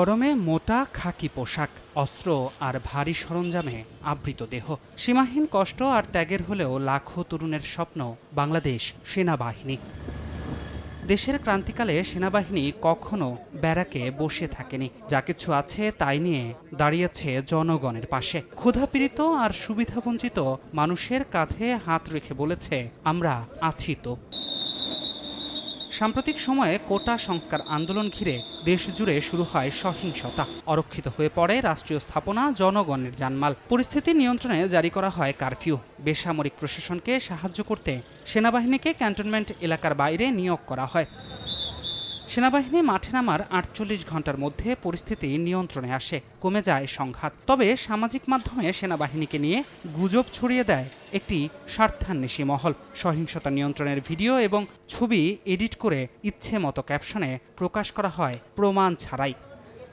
গরমে মোটা, খাকি পোশাক, অস্ত্র আর ভারী সরঞ্জামে আবৃত দেহ। সীমাহীন কষ্ট আর ত্যাগের হলেও লাখো তরুণের স্বপ্ন বাংলাদেশ সেনাবাহিনী। দেশের ক্রান্তিকালে সেনাবাহিনী কখনো ব্যারাকে বসে থাকেনি। যা কিছু আছে তাই নিয়ে দাঁড়িয়েছে জনগণের পাশে। ক্ষুধাপীড়িত আর সুবিধাবঞ্চিত মানুষের কাঁধে হাত রেখে বলেছে, আমরা আছি তো। সাম্প্রতিক সময়ে কোটা সংস্কার আন্দোলন ঘিরে দেশ জুড়ে শুরু হয় সহিংসতা। অরক্ষিত হয়ে পড়ে রাষ্ট্রীয় স্থাপনা জনগণের জানমাল। পরিস্থিতি নিয়ন্ত্রণে জারি করা হয় কারফিউ। বেসামরিক প্রশাসনকে সাহায্য করতে সেনাবাহিনীকে ক্যান্টনমেন্ট এলাকার বাইরে নিয়োগ করা হয়। সেনাবাহিনী মাঠে নামার আটচল্লিশ ঘণ্টার মধ্যে পরিস্থিতি নিয়ন্ত্রণে আসে, কমে যায় সংঘাত। তবে সামাজিক মাধ্যমে সেনাবাহিনীকে নিয়ে গুজব ছড়িয়ে দেয় একটি স্বার্থান্বেষী মহল। সহিংসতা নিয়ন্ত্রণের ভিডিও এবং ছবি এডিট করে ইচ্ছে মতো ক্যাপশনে প্রকাশ করা হয় প্রমাণ ছাড়াই।